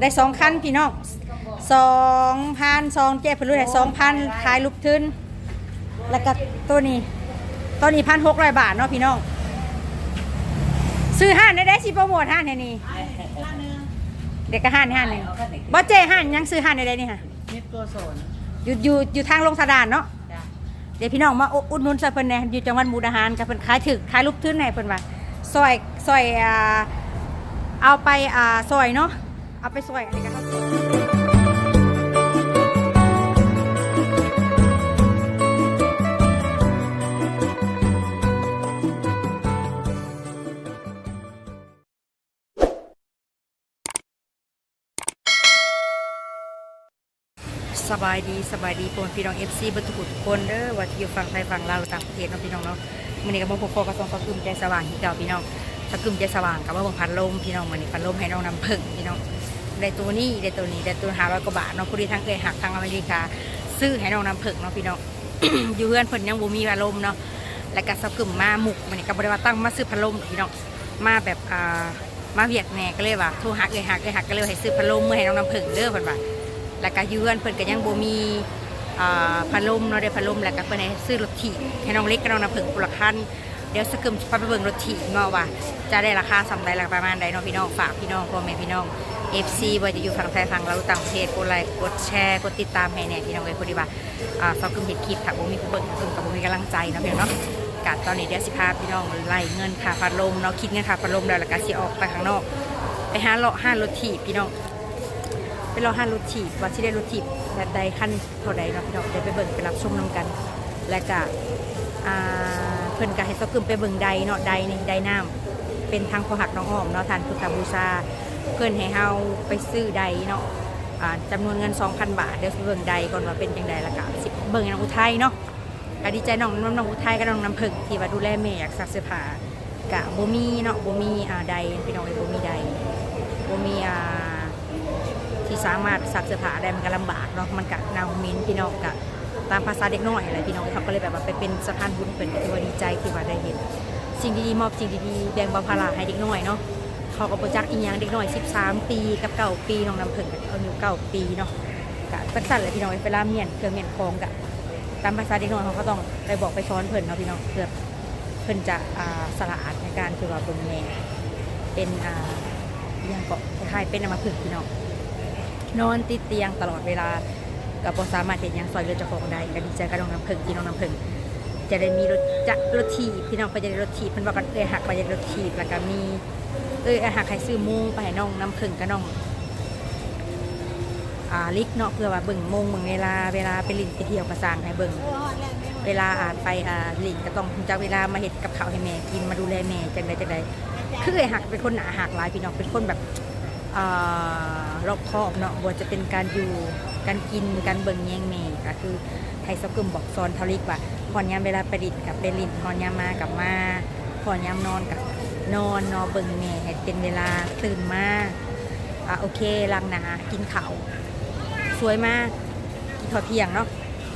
ได้สองคันพี่น้องสองพันสองเจ็ดพันรู้ได้สองพันขายลูกทึนแล้วก็ตัวนี้ตัวนี้พันหกร้อยบาทเนาะพี่น้องซื้อห้านได้ได้สิโปรโมทห้านแค่นี้เด็กก็ห้านห้านหนึ่งบอเจห้านยังซื้อห้านได้ได้นี่ค่ะนิดโกโซนอยู่อยู่อยู่ทางลงสะดานเนาะจ้ะเดี๋ยวพี่น้องมาอุอุดหนุนซะเพิ่นแหน่อยู่จังหวัดมุกดาหารกับเพิ่นขายถึกขายลูกทึนให้เพิ่นว่าซอยซอยอ่าเอาไปอ่าซอยเนาะ เอาไปซอยอันนี้ก็เขาสบายดีสบายดีพี่น้องเอฟซีบรรทุกทุกคนเด้อว่าที่อยู่ฝั่งไทยฝั่งลาวหรือต่างประเทศเนาะพี่น้องเนาะมื้อนี้ก็บ่พบพอกับสองสกุมใจสว่างที่เก่าพี่น้องสกุมใจสว่างกับว่าบ่งพัดลมพี่น้องมื้อนี้พัดลมให้น้องน้ำผึ้งพี่น้อง ได้ตัวนี้ได้ตัวนี้ได้ตัวหาร้อยกว่าบาทเนาะพอดีทั้งเคยหักทางอเมริกา ซื้อให้น้องน้ำผึ้งเนาะพี่น้องอยู่เพื่อนเพิ่นยังบ่มีพัดลมเนาะแล้วก็สกุมมาหมุกมื้อนี้ก็บ่ได้ว่าตั้งมาซื้อพัดลมพี่น้องมาแบบอ่ามาเวียดแน่ก็เลยว่าโทรหาเอ้ยหักเอ้ยหักก็เลยให้ซื้อพัดลมเมื้อให้น้องน้ำผึ้งเด้อเพิ่นว่าแล้วก็อยืนเพิ่นก็ยังบ่มีอ่าพัดลมเนาะได้พัดลมแล้วก็เพิ่นให้ซื้อรถถีบให้น้องเล็กกับน้องน้ำผึ้งคนละคันเดี๋ยวสกึมพาไปเบิ่งรถถีบเนาะว่าจะได้ราคาสำไรประมาณใดเนาะพี่น้องฝากพี่น้องพ่อแม่พี่น้อง FC ว่าจะอยู่ฝั่งไทยฝั่งลาต่างประเทศกดไลค์กดแชร์กดติดตามให้แน่พี่น้องเอ้ยพอดีว่าอ่าสกึมเฮ็ดคลิปถ้าบ่มีผู้เบิ่งกึมก็บ่มีกำลังใจเนาะพี่น้องเนาะกะตอนนี้เดี๋ยวสิพาพี่น้องไล่เงินค่าพัดลมเนาะคิดเงินค่าพัดลมแล้วแล้วก็สิออกไปข้างนอก ไปหาเลาะห้ารถถีบพี่น้องไปรอห้ารถถีบว่าที่ได้รถถีบแบบใดขั้นเท่าใดเนาะพี่น้องเดี๋ยวไปเบิ่งไปรับชมนำกัน และก็อ่าเพิ่นก็ให้ซอกึมไปเบิ่งใดเนาะใดนี่ใดน้ำเป็นทางพอหักน้องอ้อมเนาะทานพุทธบูชา เพิ่อนให้เฮาไปซื้อใดเนาะจำนวนเงิน 2,000 บาท เดี๋ยวเบิ่งใดก่อนว่าเป็นจังไดล้วก็สิเบิ่งน้องอุทัยเนาะก็ดีใจน้องน้องน้องอุทัยกับน้องน้ำผึ้งที่ว่าดูแลแม่อยากซักเสื้อผ้ากะบ่มีเนาะบ่มีอ่าใดพี่น้องเอ้บ่มีใดบ่มีอ่าที่สามารถซักเสื้อผ้าได้มันก็ลำบากเนาะมันก็เนาเหมินพี่น้องก็ตามภาษาเด็กน้อยอะไรพี่น้องเขาก็เลยแบบว่าไปเป็นสะพานบุญเป็นก็ถือว่าดีใจที่ว่าได้เห็น สิ่งดีๆมอบสิ่งดีๆแบ่งเบาภาระให้เด็กน้อยเนาะ เขาก็ประจักษ์อีหยังเด็กหน้อย 13 ปีกับเก้าปีน้องน้ำผึ้งกับอายุเก้าปีเนาะก็ตั้งสั่นเลยพี่น้องเวลาเมียนเครื่องเมียนคองกะตามภาษาเด็กน้อยเขาก็ต้องไปบอกไปสอนเพิ่นเนาะพี่น้องเพื่อเพิ่นจะอ่าสละอาดในการคือว่าเบิ่งแม่เป็นอ่าอหยังก็คล้ายๆเป็นอัมพฤกษ์พี่น้องนอนติดเตียงตลอดเวลากับ่สามารถเห็นยังซอยเรือเจ้าของได้ก็ดีใจกับน้องน้ำผึ้งที่น้องน้ำผึ้งจะได้มีรถจะรถทีพี่น้องก็จะได้รถทีเพิ่นว่ากันเอ้ยหักไปจะได้รถทีบแล้วก็มี เอ้ยหักให้ซื้อมุงไปให้น้องน้ำผึ้งกับน้องอ่าลิกเนาะเพื่อว่าเบิ่งมงเบิ่งเวลาเวลาไปลินไปเที่ยวกระสางให้เบิ่งเวลาอาจไปอ่าลินก็ต้องจักเวลามาเฮ็ดกับข้าวให้แม่กินมาดูแลแม่จังไดจังไดคือไอ้หักเป็นคนหนาหักหลายพี่น้องเป็นคนแบบอ่ารอบคอบเนาะบ่ว่าจะเป็นการอยู่การกินการเบิ่งแย่งแม่ก็คือไทยสกุมบอกซอนทาริกว่าพอนยามเวลาไปดิดกับไปลินพอนยามมากับมาพอนยามนอนกับ นอนนอนเบิ่งแม่เป็นเวลาตื่นมาอะโอเคล้างหนากินข้าวสวยมาก กินข้าวเที่ยงเนาะ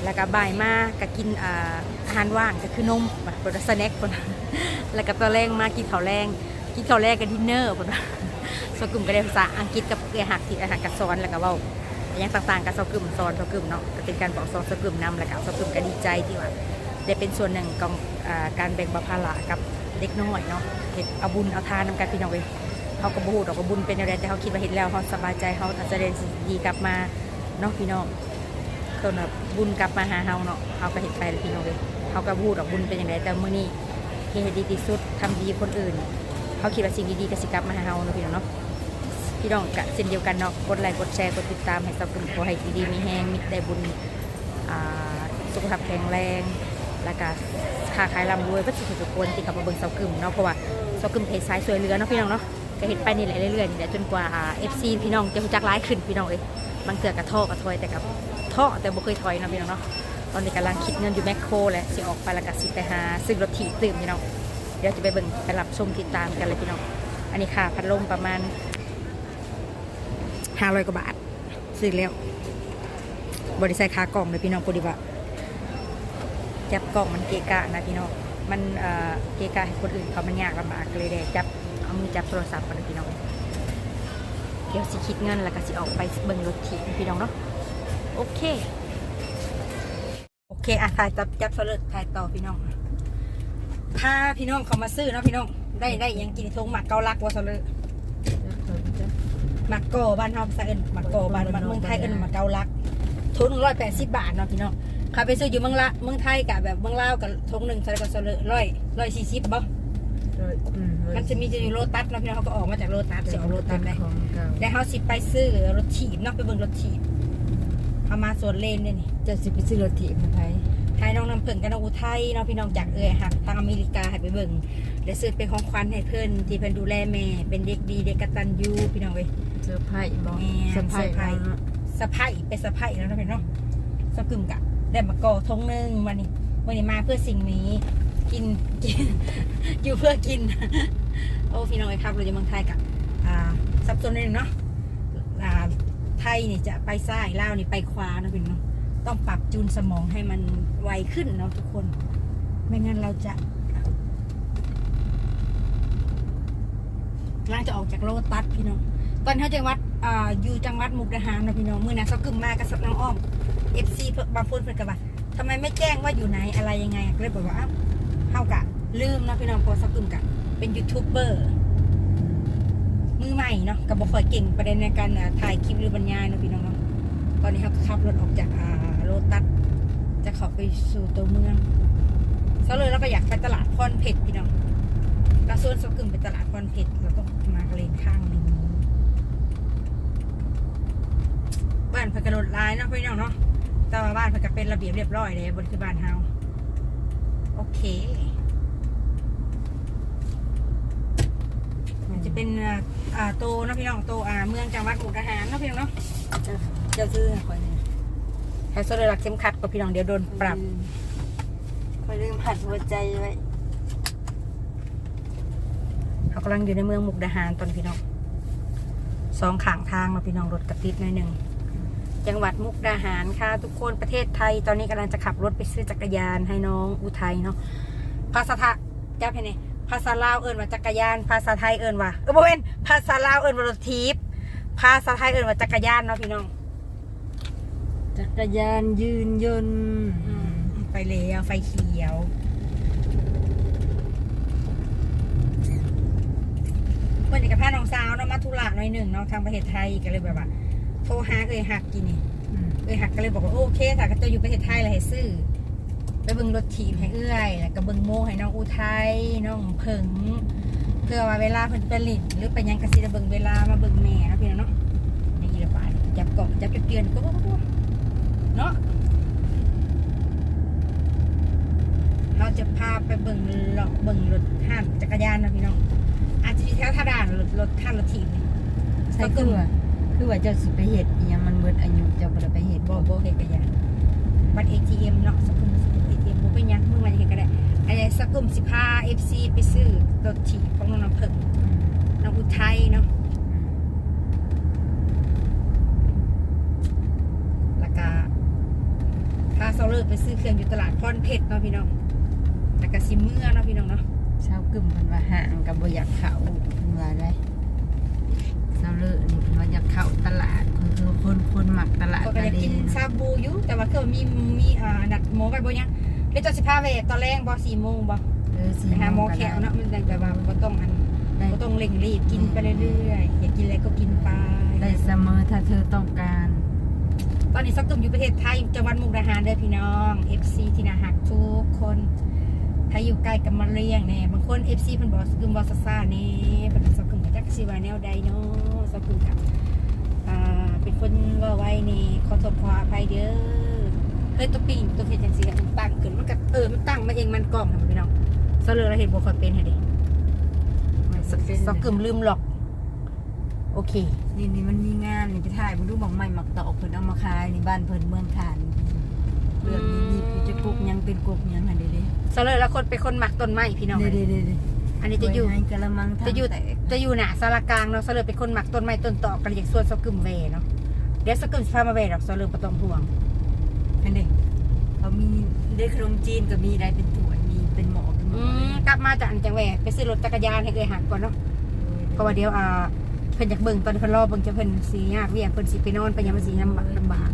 แล้วก็บ่ายมากก็กินอ่าอาหารว่างก็คือนมแบบเป็นสแน็คคนแล้วก็ตอนแรงมากินข้าวแรงกินข้าวแรงกับดินเนอร์คนสกุมก็ได้ภาษาอังกฤษกับเอหักที่อาหารกับสอนแล้วก็ว่าอย่างต่างๆกับสกุมสอนสกุมเนาะก็เป็นการบอกสอนสกุมนำแล้วก็สกุมก็ดีใจที่ว่าได้เป็นส่วนหนึ่งของอการแบ่งเบาภาระกับ เด็กน้อยเนาะเห็ดเอาบุญเอาทานนำกันพี่น้องเลยเขาก็บูดออกว่าบุญเป็นอะไรแต่เขาคิดว่าเห็นแล้วเขาสบายใจเขาอาจจะได้สิ่งดีกลับมาเนาะพี่น้องคนแบบบุญกลับมาหาเขาเนาะเขาก็เห็นไปเลยพี่น้องเลยเขาก็พูดออกบุญเป็นอย่างไรแต่เมื้อนี้เฮ็ดดีที่สุดทำดีคนอื่น เขาคิดว่าสิ่งดีๆก็สิกลับมาหาเราเนาะพี่น้องเนาะพี่น้องกะเช่นเดียวกันเนาะกดไลค์กดแชร์กดติดตามให้สับกลุ่มขอให้ดีๆมีแห้งมีได้บุญอ่าสุขภาพแข็งแรง แล้วก็ค้าขายร่ำรวยก็สุขสุขคนที่กลับมาเบิ่งเสากึมเนาะเพราะว่าเสากึมเพจสายสวยเรือเนาะพี่น้องเนาะก็เห็นไปนี่แหละเรื่อยๆนี่แหละจนกว่าเอฟซีพี่น้องจะรู้จักร้ายขึ้นพี่น้องเอ้ยบางเถื่อกระท่อกระถอยแต่กับท่อแต่บ่เคยถอยเนาะพี่น้องเนาะตอนนี้กำลังคิดเงินอยู่แมคโครแหละสิออกไปแล้วก็สิไปหาซื้อรถถีบตื่มพี่น้องเดี๋ยวจะไปเบิ่งไปรับชมติดตามกันเลยพี่น้องอันนี้ค่าพัดลมประมาณห้าร้อยกว่าบาทซื้อแล้วบริษัทค่ากล่องเลยพี่น้องพอดีว่า จับกล่องมันเกะกะนะพี่น้องมันเอ่อเกะกะให้คนอื่นเขามันยากลำบากเลยเด้จับเอามือจับโทรศัพท์กันพี่น้องเดี๋ยวสิคิดเงินแล้วก็สิออกไปเบิ่งรถถีพี่น้องเนาะโอเคโอเคอะถ่ายจับจับเสลิดถ่ายต่อพี่น้องถ้าพี่น้องเขามาซื้อเนาะพี่น้องได้ได้ยังกินทงหมักเกาลักว่าเสลิดหมักโกบ้านฮาภาษาเอิ้นหมักโกบ้านบ้านเมืองไทยเอิ้นหมักเกาลักทุนหนึ่งร้อยแปดสิบบาทเนาะพี่น้อง ถ้าไปซื้ออยู่เมืองละเมืองไทยกับแบบเมืองลาวกับทงหนึ่งเสลิดก็เสลิดร้อยร้อยสี่สิบบ่มันจะมีจะอยู่โรตัสเนาะพี่น้องเขาก็ออกมาจากโรตัสจะออกโรตัสได้ของเก่าแล้วเขาสิไปซื้อรถถีบเนาะไปเบิ่งรถถีบเขามาสวนเลนเนี่ยนี่จะสิไปซื้อรถถีบมาไทยทายน้องน้ำผึ้งกับน้องอุทัยเนาะพี่น้องจากเอ่ยหักทางอเมริกาให้ไปเบิ่งและซื้อเป็นของขวัญให้เพื่อนที่เพื่อนดูแลแม่เป็นเด็กดีเด็กกตัญญูพี่น้องเว้ยเซอร์ไพรส์บอกแม่เซอร์ไพรส์เซอร์ไพรส์สะพายเป็นสะพายแล้วเนาะพี่น้องสกึมกะ ได้มาก่อทงหนึ่งวันนี้วันนี้มาเพื่อสิ่งนี้ กินกิน อยู่เพื่อกิน โอ้พี่น้องไอ้ครับเราจะเมืองไทยกับอ่าซับซ้อนนิดนึงเนาะอ่าไทยนี่จะไปซ้ายลาวนี่ไปขวานะพี่น้องต้องปรับจูนสมองให้มันไวขึ้นเนาะทุกคน ไม่งั้นเราจะกำลังจะออกจากโลตัสพี่น้อง ตอนเขาจังหวัดอ่าอยู่จังหวัดมุกดาหารนะพี่น้องมือนะเขากึ่งมากับสับน้องอ้อม เอฟซีบางคนเพิ่นกับว่าทำไมไม่แจ้งว่าอยู่ไหนอะไรยังไงก็เลยบอกว่าอ้าวเฮากะลืมนะพี่น้องพอสักกึ่งกะเป็นยูทูบเบอร์มือใหม่เนาะกับบ่ค่อยเก่งประเด็นในการถ่ายคลิปหรือบรรยายเนาะพี่น้องเนาะตอนนี้เขาขับรถออกจากอ่าโรตัสจะข้าไปสู่ตัวเมืองซะเลยเราก็อยากไปตลาดพรเพชรพี่น้องเราส่วนสักกึ่งไปตลาดพรเพชรเราต้องมาเลนข้างนี้บ้านเพิ่นกระโดดลายเนาะพี่น้องเนาะ แต่ว่าบ้านเพิ่นก็เป็นระเบียบเรียบร้อยเลยบนคือบ้านเฮาโอเค มันจะเป็นอ่าอ่าโตเนาะพี่น้องโตอ่าเมืองจังหวัดมุกดาหารเนาะพี่น้องเนาะเจ้าซื้อให้ข่อยนี่ให้โซเลยรักเข็มขัดกับพี่น้องเดี๋ยวโดนปรับคอยลืมหัดหัวใจไว้เขากำลังอยู่ในเมืองมุกดาหารตอนนี้พี่น้องสองข้างทางมาพี่น้องรถกระติดหน่อยหนึ่ง จังหวัดมุกดาหารค่ะ ทุกคนประเทศไทย ตอนนี้กำลังจะขับรถไปซื้อจักรยานให้น้องอุทัยเนาะภาษาไทยจ้าเพนเนภาษาลาวเอิญว่าจักรยาน ภาษาไทยเอิญว่าเออโบเวนภาษาลาวเอิญว่ารถทีบภาษาไทยเอิญว่าจักรยานเนาะพี่น้อง จักรยานยืนยนต์ไฟเลี้ยวไฟเขียวเมื่อนี้กับพาน้องสาวเนาะมาธุระหน่อยหนึ่งเนาะทางประเทศไทยก็เลยแบบว่า โทรหาเอ้ยหักกินนี่อืมเอ้ยหักก็เลยบอกว่าโอเคถ้าก็จะอยู่ประเทศไทยเลยให้ซื้อไปเบิ่งรถทีมให้เอื้อยแล้วก็เบิ่งโมให้น้องอุทัยน้องเผิงเพื่อว่าเวลาเพิ่นไปลินหรือไปหยังกะสิได้เบิ่งเวลามาเบิ่งแม่เนาะพี่น้องเนาะนี่ละบาทจับเกาะจับจุดเตือนก็เนาะเราจะพาไปเบิ่งเลาะเบิ่งรถห้างจักรยานนะพี่น้องอาจจะมีแถวท่าด่านรถรถท่ารถถีบนี่ใช่คือว่า คือว่าเจ้าสิไปเฮ็ดอิหยังมันเบิดอายุเจ้าบ่ได้ไปเฮ็ดโบบ่โบเฮกยานบัตร ATM เนาะสกุลสกุล ATM โบเป็นหยังมึงมาจะเห็นก็ได้ไอ้สกุลสิพา FC ไปซื้อรถถีบของน้องน้ำผึ้งน้องอุทัยเนาะแล้วก็พาเซาเลอร์ไปซื้อเครื่องอยู่ตลาดพรเพชรเนาะพี่น้องแล้วก็สิเมื่อเนาะพี่น้องเนาะชาวกึ่มเพิ่นว่าห่างกับบ่อยากเข้าเพิ่นว่าได้ เลอะนี่เพิ่นว่าอยากเข้าตลาดคนคือคนคนมักตลาดก็ตะอยากเลกินนซาบูอยู่แต่ว่าคือมีมีอ่านัดโมไปบ่ยังเดี๋ยวจะสิพาไปตอนแรกบ่สี่โมงบ่เออสิไปหาหมอแขวเนาะมันแบบว่าบ่ต้องอันบ่ต้องเร่งรีบกินไปเรื่อยๆอยากกินอะไรก็กินไป ได้เสมอถ้าเธอต้องการตอนนี้สักตุ่มอยู่ประเทศไทยจังหวัดมุกดาหารเด้อพี่น้อง FC ที่น่าฮักทุกคนถ้าอยู่ใกล้กับมาเรียงแน่บางคน FC เพิ่นบอกสกึมบ่ซ่าๆแน่เพิ่นสักกึมก็จักสิว่าแนวใดเนาะ สักกึมกับอ่าเป็นคนเว่าไว้นี่ขอโทษขออภัยเด้อเฮ้ยตัวปีนตัวเพชรจังสีมันตั้งขึ้นมันก็เออมันตั้งมาเองมันกล้องทำพี่น้องเสลือเราเห็นบัวคอยเป็นให้ดิสอกกึมลืมหรอก โอเค นี่นี่มันมีงานนี่ไปถ่ายบ่ดูบอกใหม่มักตอกเพิ่นเอามาขายนี่บ้านเพิ่นเมืองฐานเรื่องนี้นี่คือจะกุกหยังเป็นกุกหยังหั่นเด้เด้เสลือแล้วคนเป็นคนหมักต้นไม้พี่น้องเด้เด้เด้เด้ อันนี้จะอยู่ไว้ให้กะละมังทำจะอยู่แตกจะอยู่หนาสารกลางเนาะเสลือเป็นคนหมักต้นไม้ต้นตอกกันอย่างส่วนสกึมเวเนาะเดี๋ยวสกึมสิพามาเวดอกเสลือประตองห่วงอันนี้เขามีได้ขนมจีนก็มีได้เป็นถ้วยมีเป็นหม้อเป็นหม้อือมกลับมาจากอันจังแหวไปซื้อรถจักรยานให้เคยหักก่อนเนาะเพราะว่าเดี๋ยวอ่าเพพิ่นอยากเบิ่งตอนเพิ่นรอเบิ่งจะเพิ่นสิยากเวียกเพิ่นสิไปนอนไปยังมันสิลำบากลำบาก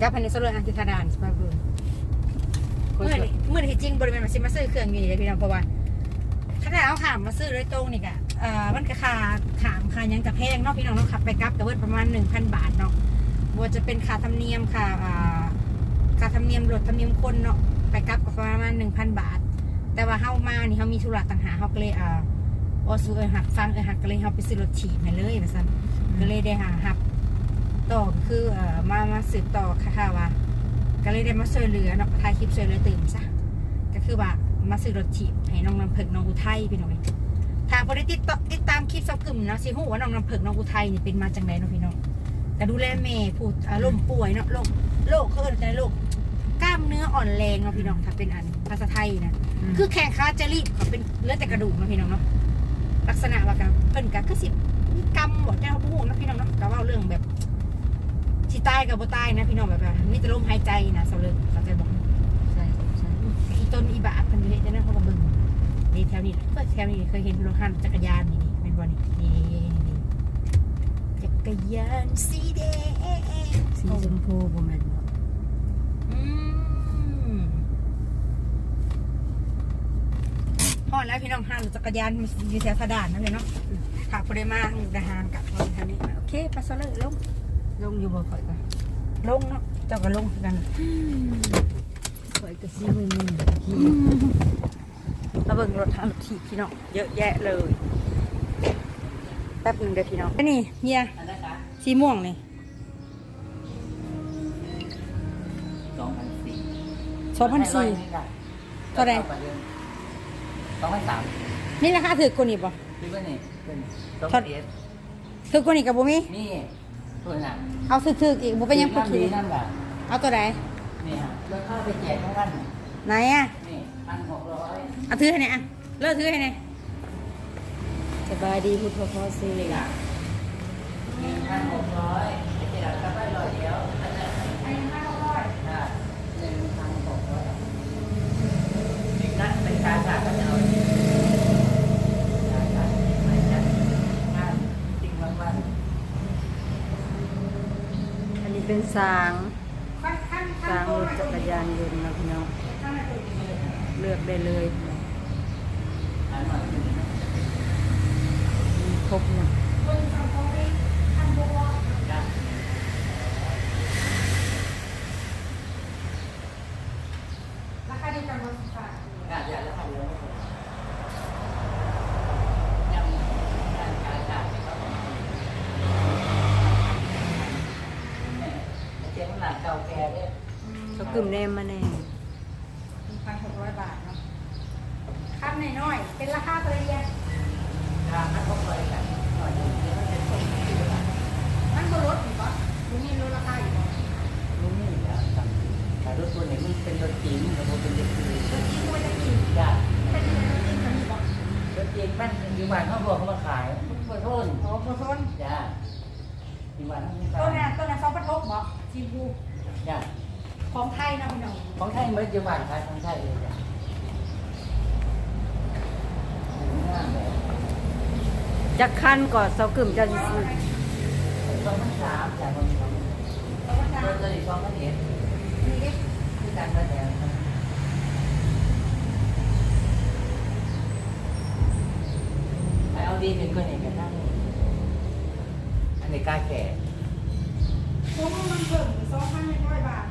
จับเพิ่นในโซโลอันติธาดานสิมาเบิ่ง เมื่อนี่เมื่อที่จริงบริเวณมันสิมาซื้อเครื่องอยู่นี่เลยพี่น้องเพราะว่าถ้าได้เอาขามมาซื้อโดยตรงนี่ก็เอ่อมันก็ค่าขามค่ายังจะแพงเนาะพี่น้องเนาะขับไปกลับก็เบิดประมาณ1,000บาทเนาะบ่ว่าจะเป็นค่าธรรมเนียมค่าอ่าค่าธรรมเนียมรถธรรมเนียมคนเนาะไปกลับก็ประมาณ1,000บาท แต่ว่าเฮามานี่เฮามีธุระต่างหากเฮาก็เลยอ่าว่าซื้อเออหักฟังเออหักก็เลยเอาไปซื้อรถถีบให้เลยว่าซั่นก็เลยได้หาหับต่อคือเอ่อมามาสืบต่อค่ะค่ะว่า ก็เลยได้มาช่วยเหลือเนาะถ่ายคลิปช่วยเหลือตื่นซะก็คือว่ามาซื้อรถถีบให้น้องน้ำเพิงน้องอุทัยพี่น้องเอ้ยถ้าพอได้ติดต่อติดตามคลิปเซากึ่มเนาะสิฮู้ว่าน้องน้ำเพิงน้องอุทัยนี่เป็นมาจังไดเนาะพี่น้องก็ดูแลแม่ผู้อารมณ์ป่วยเนาะโรคโรคเขาเอิ้นในโรคกล้ามเนื้ออ่อนแรงเนาะพี่น้องถ้าเป็นอันภาษาไทยนะคือแข่งขาจะรีบเขาเป็นเหลือดแต่กระดูกเนาะพี่น้องเนาะลักษณะว่ากันเพิ่นก็คือสิมีกรรมบ่เจ้าผู้เนาะพี่น้องเนาะก็เว่าเรื่องแบบ สิตายกับบ่ตายนะพี่น้องแบบว่ามีแต่ลมหายใจนะเสาเลยเข้าใจบ่ใช่ใช่อีต้นอีบาทเพิ่นอยู่เฮ็ดจังนั้นเขาก็เบิ่งนี่แถวนี้ก็แถวนี้เคยเห็นรถคันจักรยานนี่นี่เป็นบ่นี่นี่นี่จักรยานสีแดงสีชมพูบ่แม่นบ่อืมพอแล้วพี่น้องห้ามจักรยานอยู่แถวสะดานนั่นเลยเนาะฝากผู้ใดมามุกดาหารกับเราแถวนี้ โอเคไปซะเลยลง ลงอยู่บ่ข่อยก็ลงเนาะเจ้าก็ลงคือกันข่อยก็สิมึนขี่มาเบิ่งรถทางรถถีบพี่น้องเยอะแยะเลย แป๊บหนึงเดี๋ยวพี่น้องนี่เฮียอันนั้นนะสีม่วงนี่สองพันสี่สองพันสี่เท่าไหร่สองพันสามนี่ราคาถือกว่านี่ป่ะคือว่านี่เป็นสองเท่าเอสถือกว่านี่กับบุมีนี่ ตัวน่ะเอาซื้อถืออีกบุเป็นหยังพูดน้ำถึดีงนั่นแหละเอาตัวไหนนี่ฮะแล้วเข้าไปแจกทั้งวัน ไหนอะนี่พันหกร้อยเอาถือให้ไหนอยอะเลิกถือให้ไหนอยสบายดีพุทธพอสินี่อะหนึ่งพันหกร้อยไปแจกกันไปร้อยเดียวอันนั้นหนึ่งพันหกร้อยหนึ่งพันหกร้อยอีกนั้นเป็นการจ่ายก็จะเอาการจ่ายไม่จัดงานจริงวันวัน อันนี้ เป็นสางสางรถจักรยานยนต์นะพี่น้องเลือกได้เลยอันนั้นมีครบนะราคาเดียวกันบ่สิบบาท งานใหญ่แล้วค่ะเดี๋ยวยังงานการจ่ายครับเจ๊งหนักเก่าแก่เนี่ย เขากึ่ มเนมมาแน่ เมื่ออยู่บ้านขายของไทยเลยจ้ะงามเลยจักคันก่อนเสากึ่มจะสิซื้อสองพันสามจากคนสองตัวนั้นรถเลยสองพันเอ็ดนี่ดิคือการแสดงไอเอาดีเป็นคนเอกกันนั่งอันนี้กล้าแก่ตัวมันเพิ่มสองพันหนึ่งร้อยบาท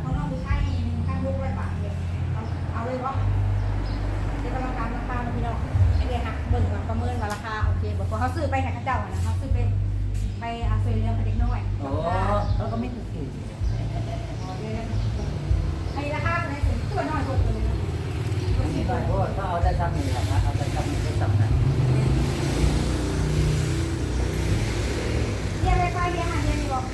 เอาเอาเลยวะเดี๋ยวกำลังการราคานะพี่น้องไอเดียหักเบิ่งว่าประเมินว่าราคาโอเคบอกว่าเขาซื้อไปให้เข้าเจ้าอะนะเขาซื้อไปไปอาซื้อเรื่องเด็กน้อยโอ้เขาก็ไม่ถูกผิดไอ้ราคาเป็นไงถึงตัวน้อยกว่าตัวนึงไม่ใช่เพราะว่าเขาเอาแต่ทำนี่แหละนะเอาแต่ทำนี่ก็ทำนะ เรียนอะไรไปเรียนอาหารเรียนดีบอก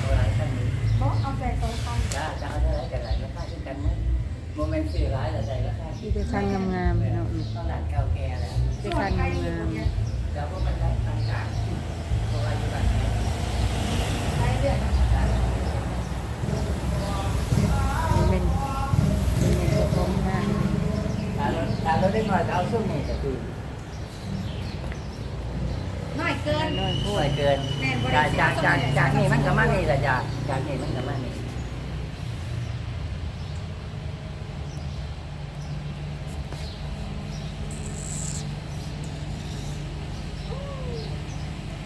เอาหลายขั้นนี้ บอกเอาแต่สองพัน จ้าจะเอาเท่าไรกันหลายราคาเช่นกันไหมโมเมนต์สี่ร้ายหรือใดราคา ที่เป็นคันงามๆพี่น้อง ต้องหลานเก่าแก่แล้ว เป็นคันงาม แล้วก็มันได้ทางการเพราะว่าอยู่บ้านแม่ รายเดือน จ้า เล็กน้อยก็เอาช่วงนี้ก็คือ น้อยเกิน น้อยโพ ป่ว ด ยเกิน แม่นบ่ได้ จากจาก สิ จาก เอา จากนี่มันก็มา สอง นี่แห ละจากจากนี่มันก็มานี่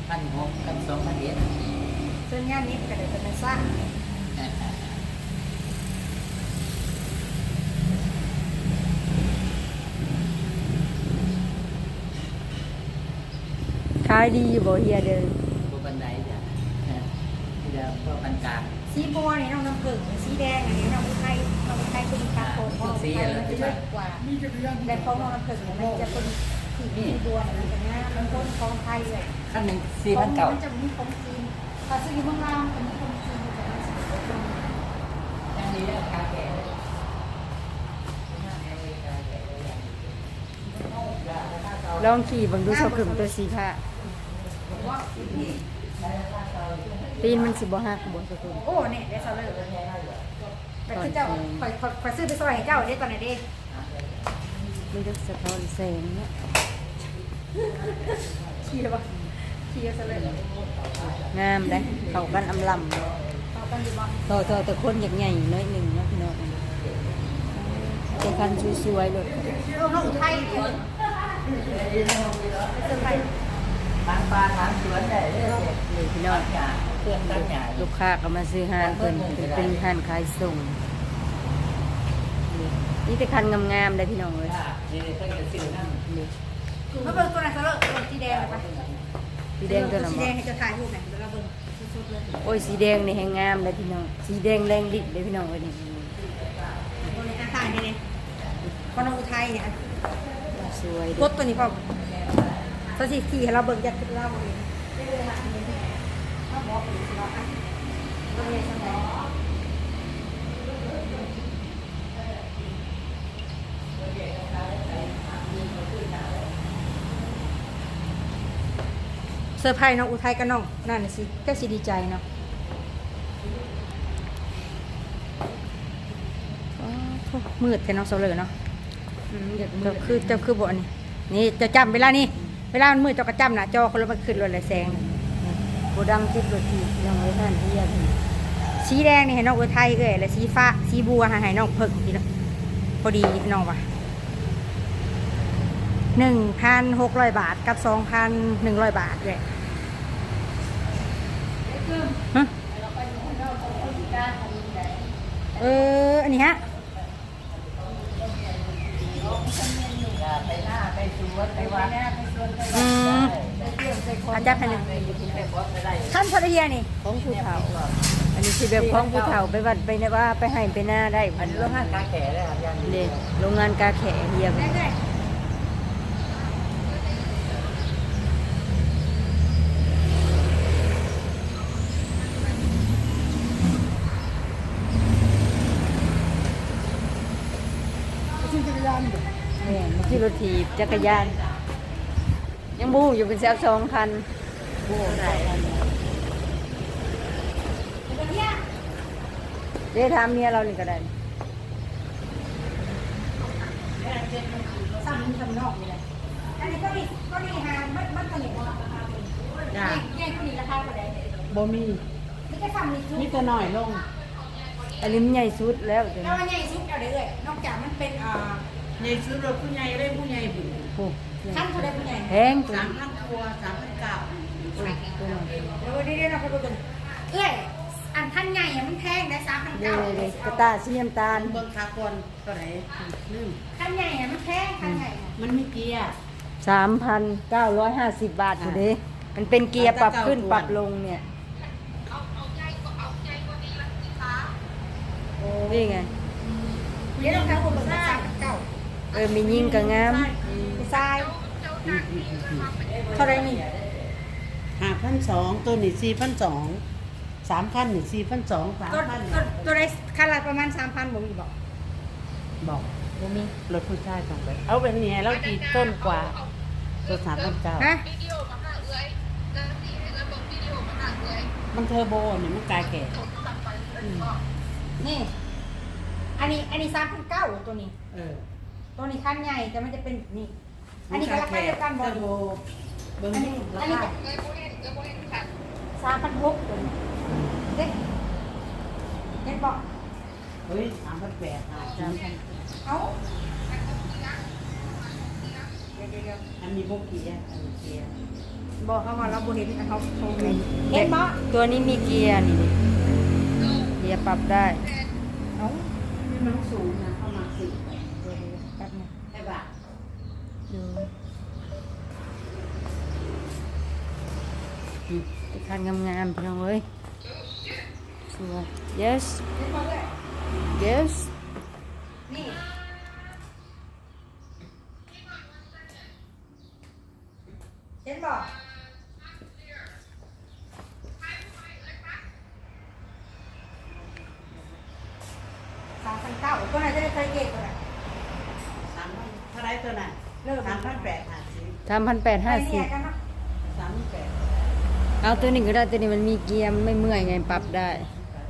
พันหกกับสองพันเอ็ดส่วนงานนี้ก็ได้เป็นสร้างขายดีอยู่บ่เฮียเด้อบัวบันไดจ้ะที่จะพวกปันกลาง สีบัวนี่น้องน้ำผึ้งสีแดงอันนี้น้องอุทัยน้องอุทัยเป็นคาโคมน้องอุทัยมันจะเยอะกว่าแต่ของน้องน้ำผึ้งเนี่ยมันจะเป็นสีสีบัวเนี่ยมันจะง่ายมันต้นของไทยเลยขั้นหนึ่งสี่พันเก่ามันจะมีของจีนภาษีเมืองลาวมันจะมีของจีนมันจะมีสีเป็นอันนี้ราคาแก่ลองขี่เบังดูเสาขึ้นตัวสีผ้า ตีนมันสิบ่หักบ่เสาขึ้นโอ้เนี่ยเดี๋ยวเราเลิกแต่คือเจ้าคอยคอยซื้อไปซอยให้เจ้าได้ตอนไหนเด้มันจะสะท้อนแสงเนี่ยขี่หรือเปล่าขี่ก็เลิกงามเลยเข้ากันอำลำต่อกันอยู่บ้างต่อต่อแต่คนอยากใหญ่น้อยหนึ่งเนาะพี่น้องแต่คันสวยๆเลยน้องอุทัยเนี่ยซื้อไปทางปลาทางสวนได้เลยนี่พี่น้องหญ้า เครื่องตัดหญ้าลูกค้าก็มาซื้อห้านเพิ่นเป็นห้านขายส่งนี่นี่แต่คันงามๆเลยพี่น้องเลยนี่เพิ่งจะซื้อนั่งนี่มาเบิ่งตัวไหนซะเลิกตัวสีแดงไปสีแดงตัวละหมสีอแดงให้จะถ่ายรูปไหนเดี๋ยวเราเบิ่งสุดๆเลยโอ้ยสีแดงนี่แหงงามเลยพี่น้อง สีแดงแรงดิบเลยพี่น้องเอ้ยนี่ตัวนี้ถ่ายนี่เลยคนอุทัยเนี่ยสวยกเด้อดตัวนี้พอสถิติให้เราเบิ่งจากเราเองถ้าบ อกเป็นสิเราอะตัวนี้สมองเซอร์ไพรส์น้องอุทัยกับน้องนั่นน่ะสิก็สิดีใจเนาะอ๋อมืดแทนน้องเสาเลยเนาะอืมอยากมืเจ้าดคือเจ้าคือบ่นี่นี่เจะจำเวลานี่เวลามันมืดเจ้าก็จำนะจอคนละมันขึ้นรถเลยแสงน่ะ โกดังติดรถทีพี่น้องเอ้ยห้านที่ยากนี่สีแดงนี่ให้น้องเอุทัยเอ้ยและสีฟ้าสีบัวให้น้องเพิ่งพี่น้องพอดีน้องว่ะหนึ่งพันหกร้อยบาทกับสองพันหนึ่งร้อยบาทเลยเออ อันนี้ฮะอย่าไปหน้าไปสวนไปวัดไปสวนไปอืมวัด อาจารย์พันหนึ่งไปวัดไปได้ท่านภรรยานี่ของผู้เฒ่า อันนี้คือแบบของผู้เฒ่าไปวัดไปนะว่าไปให้ไปหน้าได้อันนี้โรงงานกาแก่เลยครับยังเด็โรงงานกาแขเฮียได้ได้เนี่ยมันที่รถถีบจักรยาน ยังบูอยู่เป็นแซวสองคันบูได้เดี๋ยวถามเมียเรานี่ก็ได้ซ้ำทำนอกนี่แหละอันนี้ก็มีก็มีหามันมันผลิตราคาเป็นแยกก็มีราคาเท่าไหร่บ่มีนี่ก็ซ้ำนี่ทุกมีแต่น้อยลงอันนี้มันใหญ่สุดแล้วจ้ะแล้วอันใหญ่สุดเอาเลยนอกจากมันเป็นอ่าใหญ่ซื้อรถผู้ใหญ่ได้ผู้ใหญ่บุญ โอ้ขั้นเท่าไรผู้ใหญ่แพงตัวสามนี้พันตัวสามพันเก้าตัวนี้เดี๋ยวเดี๋ยวเราไปดูกันเอ้ยอันท่านใหญ่อะมันแพงได้สามพันเดี๋ยเก้าวเลยกระตาสีน้ำตาลเบิ่งคาก่อนเท่าไหร่ลืมท่านใหญ่อะมันแพงท่านใหญ่อะมันมีเกียร์สามพันเก้าร้อยห้าสิบบาทอยู่เด้มันเป็นเกียร์ปรับขึ้นปรับลงเนี่ยนี่ไงเดี๋ยวเราทำอุปกรณ์สามพันเก้า เออมียิ่งกับงามผู้ชายเท่าไรนี่ห้าพันสองตัวนี่สี่พันสองสามพันนี่สี่พันสองสามตัวพันตัวตัวไรค่าละประมาณสามพันผมอีกบอกบอกบ่มีรถผู้ชายต้องไป เอาเป็นเนี่ยแล้วกี่ต้นกว่าตัวสามพันเก้าฮะมันเทอร์โบเนี่ยมันกายแก่นี่ อันนี้อันนี้สามพันเก้าตัวนี้ เออ ตัวตัวนี้ขั้นใหญ่แต่มันจะเป็นนี่อันนี้ก็ราคาเดียวกันบอเทอร์โบเบิ้งอันนี้ราอันนี้คาสามพันหกตัวนี้เด็กเด็กบอกเฮ้ยสามพันแปดค่ะเอาเดี๋ยวเดี๋ยวเดี๋ยวอันนี้พวกเกียร์อันนี้เกียร์บอกเขาว่าเราบุเห็นเขาโชว์เลยเห็นบ่ตัวนี้มีเกียร์นี่เกียร์ปรับได้เอานี่มันสูงนะเข้ามาสิ เดี๋ยวเดี๋ยวแป๊บนึง ใช่ปะ ดูอืมไป คันงามๆพี่น้องเอ้ยสวย yes เห็นบ่เลย yes นี่เห็นบ่สามพันเก้าตัวไหนจะได้ใช้เกตตัวไหนสามพันเท่าไรตัวไหนเริ่มสามพันแปดห้าสิบ สามพันแปดห้าสิบไปแยกกันเนาะสามพันแปด เอาตัวนี้ก็ได้ตัวนี้มันมีเกียร์มันไม่เมื่อยไงปรับได้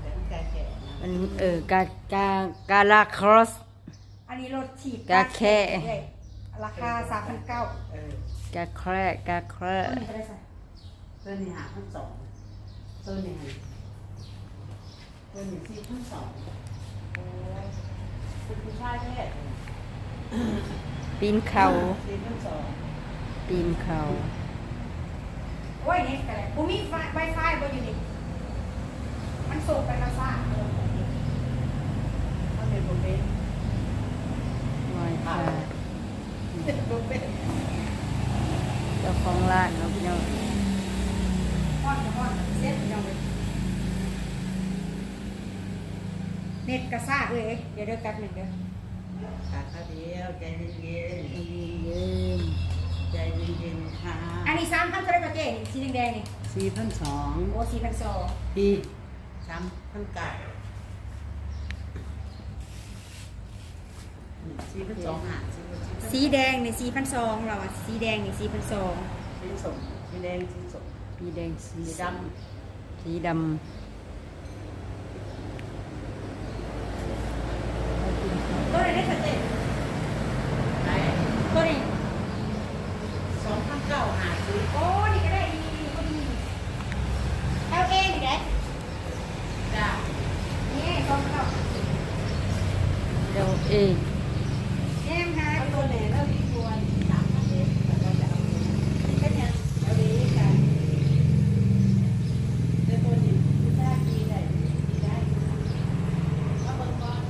แต่มันแก่แก่นะมันเออกากากาลาครอส อันนี้รถฉีดกาแค่ ราคาสามพันเก้าเออกาแคร์กาแคร์ตัวนี้จะได้ใส่ตัวนี้หาพันสองตัวนี้หาตัวนี้สี่พันสองคุณผู้ชายแค่ปีนเขาสี่พันสองปีนเขา โอ้ยเนี่ยแต่กูมีไวไฟบนอยู่นี่มันส่งไปกระซ่าเขาเป็นโปรเบนลอยฟ้าโปรเบนเจ้าของร้านเนาะพี่น้องก้อนกับก้อนเซ็ตยังเลยเน็ตกระซ่าเลยเดี๋ยวเดี๋ยวแป๊บหนึ่งเดี๋ยวขาข้าวเดียวใจเย็นเย็นๆ ใจเย็นๆค่ะอันนี้สามพันเท่าไหรปะเจ๊นี่สีแดงๆนี่สี่พันสองโอ้สี่พันสองปีสามพันเก้าสี่พันสองหาสี่พันสี่สีแดงนี่สี่พันสองเราอะสีแดงนี่สี่พันสองสีสมสีแดงสีสมปีแดงสีสีดสีดตัวไหนได้ปะเจ๊ำไหน ตัวนี้ สองพันเก้าหาสิ โอ้นี่ก็ได้นี่นี่ก็ดีเอลเอนี่ได้ จ้า นี่สองเก้าำเดี๋ยวเอง แอมหา เอา ตั ตัว ว ไห ไห น นแล้วพี่ควรสามพันเอ็ดแล้วก็จะเอาตัวนี้ เป็นยัง เอาดีกันเดี๋ยวตัวนี้ผู้ชายดีได้ดีได้เอาเบิ่งก่อน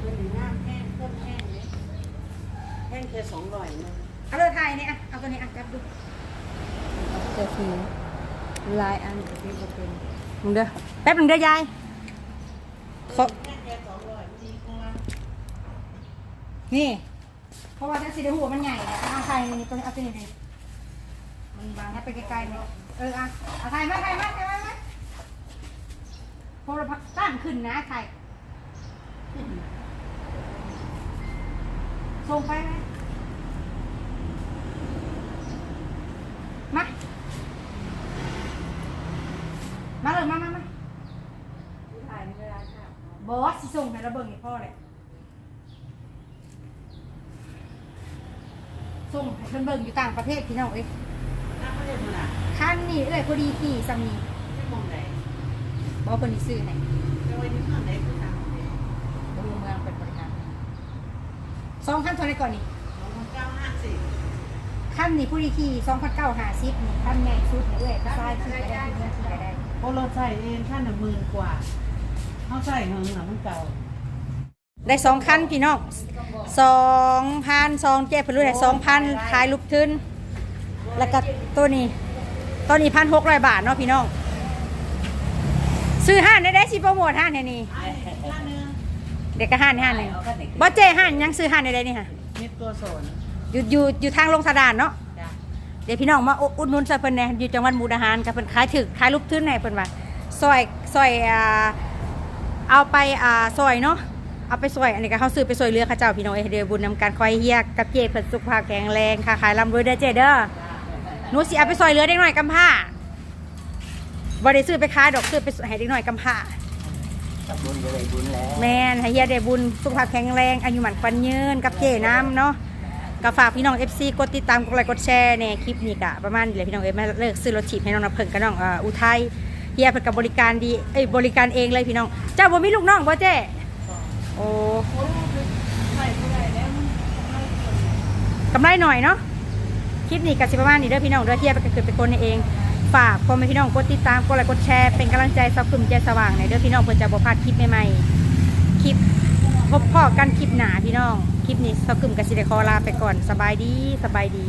ตัวนี้น้ำแห้งต้นแห้งเลยแห้งแค่สองร้อยนะ เอาเลยไทยนี่อะเอาตัวนี้อะจับดู เจะสีลายอันกับพี่บเป็น มึ งเด้อแป๊บหนึ่งเด้อยายขอแห้งแค่สองร้อยดีกว่านี่ เพราะว่าถ้าสีเดหัวมันใหญ่อะเอาไทยนี่ตัวนี้เอาตัวนี้ดิมันบางให้ไปไกลๆเลยเอออะเอาไทยมาไทยมาไทยมามาพอเราตั้งขึ้นนะไทยส่งไปไหม มาเลยมามามาบอสสิส่งให้เราเบิ่งให้พ่อเลยส่งให้เพิ่นเบิ่งอยู่ต่างประเทศพี่น้องเอ้ยน้ำไม่ได้มันอะคันนี่เอ้ยพอดีขี่ซัมนี่ไม่มองไหนบอเพิ่นสิซื้อให้จะไว้ที่ข้างไหนคือทางไหนบ่รู้เมืองเป็นบริการสองคันเท่าไหร่ก่อนนี่สองพันเก้าห้าสิบคันนี่ผู้ดีขี่2,950นี่คันใหญ่สุดนี่เอ้ยซ้ายขี่ไปได้ขี่ไปได้ เพราะเราใส่เองขั้นละหมื่นกว่าเขาใส่เงินหนังมันเก่าได้สองคันพี่น้องสองพันสองเจ็ดเพิ่นรู้ได้สองพันขายลูกทึนแล้วก็ตัวนี้ตัวนี้พันหกร้อยบาทเนาะพี่น้องซื้อห้านได้ได้สิโปรโมทห้านแห่นี่ไอ้ขั้นหนึงเด็กก็ห้านห้านหนึ่งบอเจห้านยังซื้อห้านได้ได้นี่ค่ะมิดตัวโซนอยู่อยู่อยู่ทางลงสะดานเนาะจ้ะ เดี๋ยวพี่น้องมาอุอุดหนุนซอยเพิ่นแหน่อยู่จังหวัดมุกดาหารกับเพิ่นขายถึกขายลูกทึนให้เพิ่นว่าซอยซอยอ่าเอาไปอ่าซอยเนาะเอาไปซอยอันนี้ก็เขาซื้อไปซอยเรือเข้าเจ้าพี่น้องเอ้ยเดี๋ยวบุญนำการคอยเฮียกกับเจเพิ่นสุขภาพแข็งแรงค่ะขายร่ำรวยเด้อเจเด้อหนูสิเอาไปซอยเรือเด็กน้อยกำพร้าบ่ได้ซื้อไปขายดอกซื้อไปให้เด็กน้อยกำพร้าไปกับบุญก็เลยบุญแล้วแม่นให้เฮียได้บุญสุขภาพแข็งแรงอายุหมันควันยืนกับเจน้ำเนาะ ก็ฝากพี่น้อง FC กดติดตามกดไลค์กดแชร์ในคลิปนี้กะประมาณนี้เลยพี่น้องเอ้ยมาเลิกซื้อรถฉีดให้น้องน้ำเพิ่งกับน้องเอ่ออุทัยเฮียเพิ่นกับบริการดีเอ้ยบริการเองเลยพี่น้อง เจ้าบ่มีลูกน้องบ่เจ้โอ้กำไรหน่อยเนาะคลิปนี้ก็สิประมาณนี้เด้อพี่น้องเด้อเฮียไปเกิดเป็นคนเอง ฝากพ่อแม่พี่น้องกดติดตามกดไลค์กดแชร์เป็นกำลังใจสับกลุ่มใจสว่างในอยเด้อพี่น้องเพื่อจะบ่พลาดคลิปใหม่ๆคลิปพบพ่อกันคลิปหนาพี่น้อง คลิปนี้สับกลุ่มกับสิเดคอลาไปก่อนสบายดีสบายดี